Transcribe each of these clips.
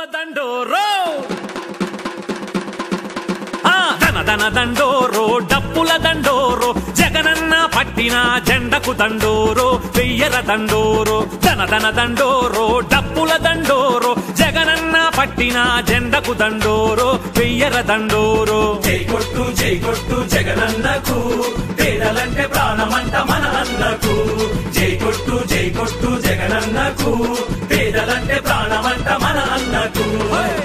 పూల దండోరో. ఆ ధన ధన దండోరో డప్పుల దండోరో జగనన్న పట్టిన జెండకు దండోరో వెయ్యల దండోరో. ధన ధన దండోరో డప్పుల దండోరో జగనన్న పట్టిన జెండకు దండోరో వెయ్యల దండోరో. జై కొట్టు జై కొట్టు జగనన్నకు పేదలంటే ప్రాణమంట మన అన్నకు జై కొట్టు జై కొట్టు జగనన్నకు పేదలంటే ప్రాణమంట మన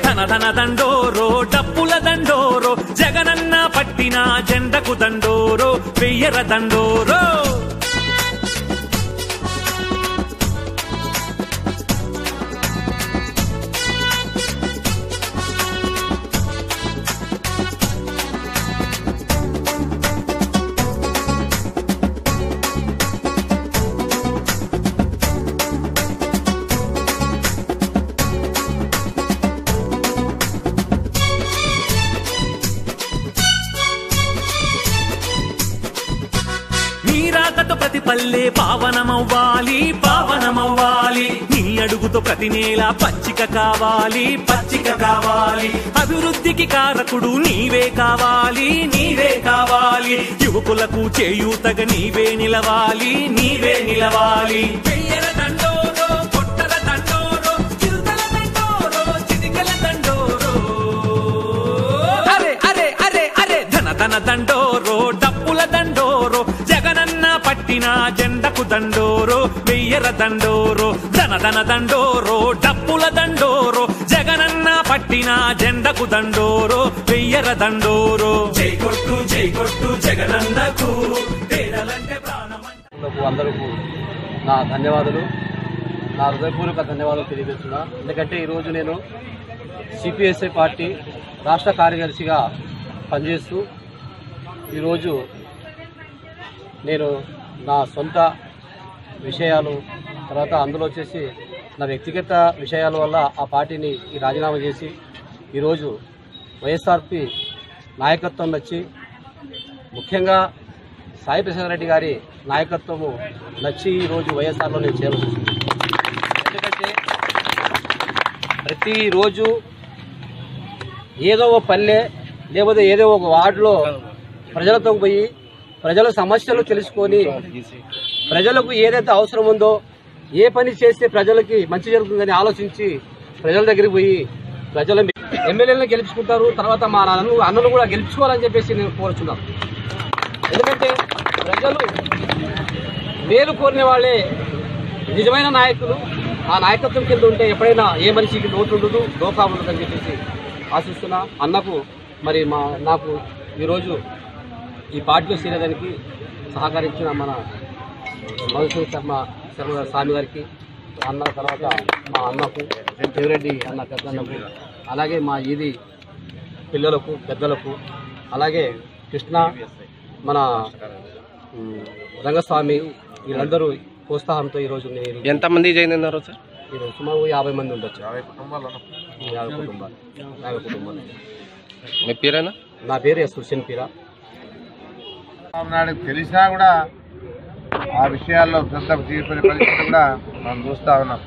ధన ధన దండోరో డప్పుల దండోరో జగనన్న పట్టిన జెండకు దండోరో వెయ్యర దండోరో. ప్రతి పల్లె పావనమవ్వాలి పావనమవ్వాలి. నీ అడుగుతో ప్రతి నేల పచ్చిక కావాలి పచ్చిక కావాలి. అభివృద్ధికి కారకుడు నీవే కావాలి నీవే కావాలి. యువకులకు చేయూతగా నీవే నిలవాలి నీవే నిలవాలి. వెయ్యల జగనన్న జెండకు దండోరో వెయ్యర దండోరో ధన ధన దండోరో డప్పుల దండోరో జగనన్న పట్టిన జెండకు దండోరో వెయ్యర దండోరో. జై కొట్టు జై కొట్టు జగనన్నకు అందరూ అందరికీ నా ధన్యవాదాలు. నా హృదయపూర్వక ధన్యవాదాలు తెలియజేస్తున్నా. ఎందుకంటే ఈరోజు నేను సిపిఎస్ఐ పార్టీ రాష్ట్ర కార్యదర్శిగా పనిచేస్తూ ఈరోజు నేను నా సొంత విషయాలు తర్వాత అందులో వచ్చేసి నా వ్యక్తిగత విషయాల వల్ల ఆ పార్టీని ఈ రాజీనామా చేసి ఈరోజు వైఎస్ఆర్పి నాయకత్వం నచ్చి ముఖ్యంగా సాయి ప్రసాద్ రెడ్డి గారి నాయకత్వము నచ్చి ఈరోజు వైఎస్ఆర్లో నేను చేరవచ్చు ఎందుకంటే ప్రతిరోజు ఏదో ఒక పల్లె లేకపోతే ఏదో ఒక వార్డులో ప్రజలతో పోయి ప్రజల సమస్యలు తెలుసుకొని ప్రజలకు ఏదైతే అవసరం ఉందో ఏ పని చేస్తే ప్రజలకి మంచి జరుగుతుందని ఆలోచించి ప్రజల దగ్గరికి పోయి ప్రజల ఎమ్మెల్యేలను గెలుచుకుంటారు తర్వాత మా నన్ను అన్నను కూడా గెలుచుకోవాలని చెప్పేసి నేను కోరుచున్నాను. ఎందుకంటే ప్రజలు మేలు కోరిన వాళ్ళే నిజమైన నాయకులు. ఆ నాయకత్వం కింద ఉంటే ఎప్పుడైనా ఏ మనిషికి లోటు ఉండదు లోకా ఉండదు అని చెప్పేసి ఆశిస్తున్నా. అన్నకు మరి మా నాకు ఈరోజు ఈ పార్టీలో చేరేదానికి సహకరించిన మన మధుసూదన్ శర్మ శర్మ స్వామి గారికి అన్న తర్వాత మా అన్నకు దేవిరెడ్డి అన్న పెద్దన్నకు అలాగే మా ఈది పిల్లలకు పెద్దలకు అలాగే కృష్ణ మన రంగస్వామి వీళ్ళందరూ ప్రోత్సాహంతో ఈరోజు నేను ఎంతమంది జాయిన్ అయినారు సార్? ఈరోజు సుమారు యాభై మంది ఉండొచ్చు. యాభై కుటుంబాలు యాభై కుటుంబాలు. యాభై కుటుంబాలు. మీ పేరేనా? నా పేరు ఎస్ హుస్సేన్ పీరా. చంద్రబాబు నాయుడు తెలిసినా కూడా ఆ విషయాల్లో శ్రద్ధ చూపని పరిస్థితి కూడా మనం చూస్తా ఉన్నాం.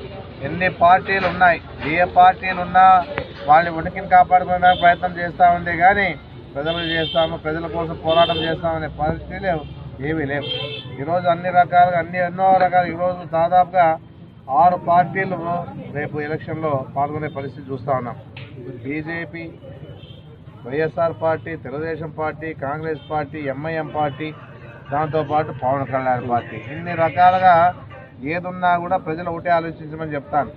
ఎన్ని పార్టీలు ఉన్నాయి? ఏ పార్టీలు ఉన్నా వాళ్ళని ఉడికిని కాపాడుకునే ప్రయత్నం చేస్తూ ఉంది కానీ ప్రజలు చేస్తాము ప్రజల కోసం పోరాటం చేస్తామనే పరిస్థితులు ఏమీ లేవు. ఈరోజు అన్ని రకాలుగా అన్ని ఎన్నో రకాల ఈరోజు దాదాపుగా ఆరు పార్టీలు రేపు ఎలక్షన్లో పాల్గొనే పరిస్థితి చూస్తూ ఉన్నాం. BJP YSR party Telugu Desam party Congress party MIM party దాంతోపాటు పవన్ కళ్యాణ్ పార్టీ. ఇన్ని రకాలుగా ఏదున్నా కూడా ప్రజలు ఒకటే ఆలోచించమని చెప్తాను.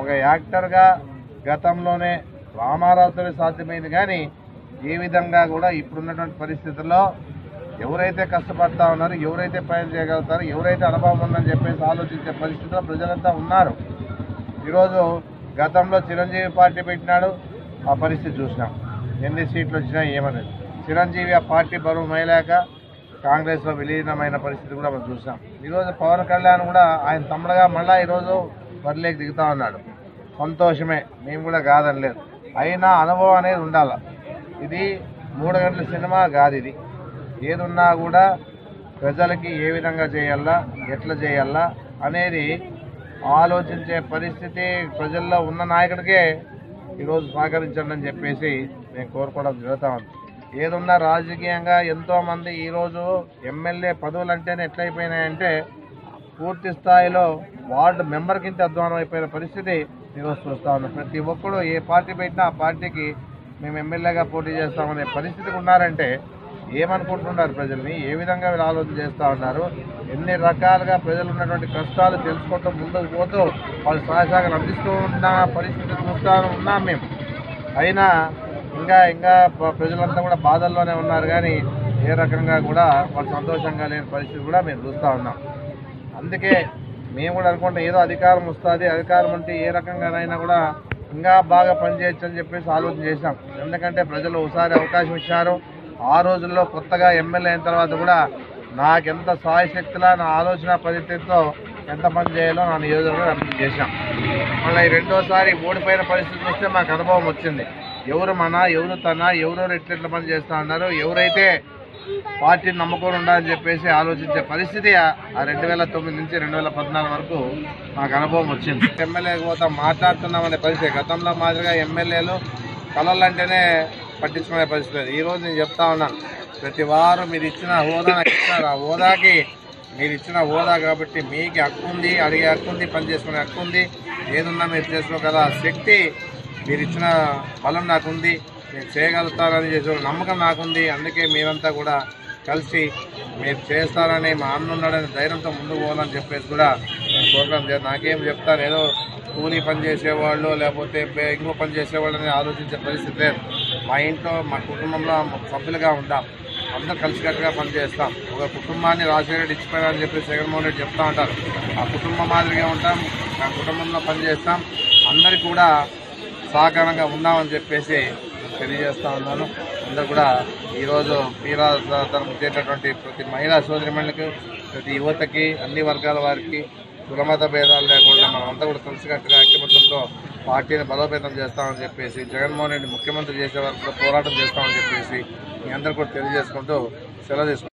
ఒక యాక్టర్గా గతంలోనే రామారావుతో సాధ్యమైంది కానీ ఏ విధంగా కూడా ఇప్పుడున్నటువంటి పరిస్థితుల్లో ఎవరైతే కష్టపడతా ఉన్నారో ఎవరైతే పని చేయగలుగుతారో ఎవరైతే అనుభవం ఉందని చెప్పేసి ఆలోచించే పరిస్థితిలో ప్రజలంతా ఉన్నారు. ఈరోజు గతంలో చిరంజీవి పార్టీ పెట్టినాడు ఆ పరిస్థితి చూసినాం. ఎన్ని సీట్లు వచ్చినా ఏమనేది చిరంజీవి ఆ పార్టీ బరువు మేలేక కాంగ్రెస్లో విలీనమైన పరిస్థితి కూడా మనం చూసాం. ఈరోజు పవన్ కళ్యాణ్ కూడా ఆయన తమ్ముడుగా మళ్ళా ఈరోజు బరిలోకి దిగుతా ఉన్నాడు. సంతోషమే మేము కూడా కాదనలేదు. అయినా అనుభవం అనేది ఉండాలి. ఇది మూడు గంటల సినిమా కాదు ఇది. ఏదున్నా కూడా ప్రజలకి ఏ విధంగా చేయాలా ఎట్లా చేయాలా అనేది ఆలోచించే పరిస్థితి ప్రజల్లో ఉన్న నాయకుడికే ఈరోజు సహకరించండి అని చెప్పేసి నేను కోరుకోవడం జరుగుతూ ఉంది. ఏదున్నా రాజకీయంగా ఎంతోమంది ఈరోజు ఎమ్మెల్యే పదవులు అంటేనే ఎట్లయిపోయినాయంటే పూర్తి స్థాయిలో వార్డు మెంబర్ కింద అధ్వానం అయిపోయిన పరిస్థితి ఈరోజు చూస్తూ ఉన్నాం ప్రతి ఒక్కడు ఏ పార్టీ పెట్టినా ఆ పార్టీకి మేము ఎమ్మెల్యేగా పోటీ చేస్తామనే పరిస్థితికి ఉన్నారంటే ఏమనుకుంటున్నారు ప్రజల్ని? ఏ విధంగా వీళ్ళు ఆలోచన చేస్తూ ఉన్నారు? ఎన్ని రకాలుగా ప్రజలు ఉన్నటువంటి కష్టాలు తెలుసుకుంటూ ముందుకు పోతూ వాళ్ళు సహాయసాగలు అందిస్తూ ఉన్న పరిస్థితి చూస్తూ ఉన్నాం మేము. అయినా ఇంకా ఇంకా ప్రజలంతా కూడా బాధల్లోనే ఉన్నారు కానీ ఏ రకంగా కూడా వాళ్ళు సంతోషంగా లేని పరిస్థితి కూడా మేము చూస్తూ ఉన్నాం. అందుకే మేము కూడా అనుకుంటాం ఏదో అధికారం వస్తుంది అధికారం అంటే ఏ రకంగానైనా కూడా ఇంకా బాగా పనిచేయచ్చు అని చెప్పేసి ఆలోచన చేశాం. ఎందుకంటే ప్రజలు ఒకసారి అవకాశం ఇచ్చారు. ఆ రోజుల్లో కొత్తగా ఎమ్మెల్యే అయిన తర్వాత కూడా నాకెంత సాయశక్తిలా నా ఆలోచన పరిస్థితితో ఎంత పని చేయాలో నా నియోజకవర్గం అభివృద్ధి చేశాం. మళ్ళీ ఈ రెండోసారి ఓడిపోయిన పరిస్థితి వస్తే మాకు అనుభవం వచ్చింది. ఎవరు మన ఎవరు తన ఎవరెవరు ఎట్లెట్ల పని చేస్తా ఉన్నారు ఎవరైతే పార్టీని నమ్ముకొని ఉండాలని చెప్పేసి ఆలోచించే పరిస్థితి ఆ- ఆ రెండు వేల తొమ్మిది నుంచి రెండు వేల పద్నాలుగు వరకు నాకు అనుభవం వచ్చింది. ఎమ్మెల్యే పోతా మాట్లాడుతున్నామనే పరిస్థితి గతంలో మాదిరిగా ఎమ్మెల్యేలు కళలు అంటేనే పట్టించుకునే పరిస్థితి లేదు. ఈరోజు నేను చెప్తా ఉన్నాను ప్రతి వారు మీరు ఇచ్చిన హోదా నాకు ఇచ్చినారు ఆ హోదాకి మీరు ఇచ్చిన హోదా కాబట్టి మీకు హక్కు ఉంది అడిగే హక్కు ఉంది పని చేసుకునే హక్కు ఉంది. ఏదున్నా మీరు చేసుకోగల శక్తి మీరు ఇచ్చిన బలం నాకుంది నేను చేయగలుగుతారని చేసిన నమ్మకం నాకుంది అందుకే మీరంతా కూడా కలిసి మీరు చేస్తారని మా అన్న ఉన్నాడని ధైర్యంతో ముందుకు పోవాలని చెప్పేసి కూడా నేను కోరుకున్నాను నాకేం చెప్తారు? ఏదో కూలీ పని చేసేవాళ్ళు లేకపోతే ఇంకో పని చేసేవాళ్ళని ఆలోచించే పరిస్థితి లేదు. మా ఇంట్లో మా కుటుంబంలో సభ్యులుగా ఉంటాం అందరూ కలిసికట్టుగా పనిచేస్తాం. ఒక కుటుంబాన్ని రాజశేఖర ఇచ్చిపోయారని చెప్పి జగన్మోహన్ రెడ్డి చెప్తా ఉంటారు. ఆ కుటుంబం మాదిరిగా ఉంటాం. ఆ కుటుంబంలో పనిచేస్తాం. అందరికీ కూడా సహకారంగా ఉందామని చెప్పేసి తెలియజేస్తా ఉన్నాను. అందరూ కూడా ఈరోజు మీరా తరపు వచ్చేటటువంటి ప్రతి మహిళా సోదరిమణులకు ప్రతి యువతకి అన్ని వర్గాల వారికి కులమత భేదాలు లేకుండా మనమంతా కూడా కలిసికట్టుగా ఐక్యమత్యంతో పార్టీని బలోపేతం చేస్తామని చెప్పేసి జగన్మోహన్ రెడ్డి ముఖ్యమంత్రి చేసే వరకు కూడా పోరాటం చేస్తామని చెప్పేసి మీ అందరూ కూడా తెలియజేసుకుంటూ సెలవు తీసుకుంటాం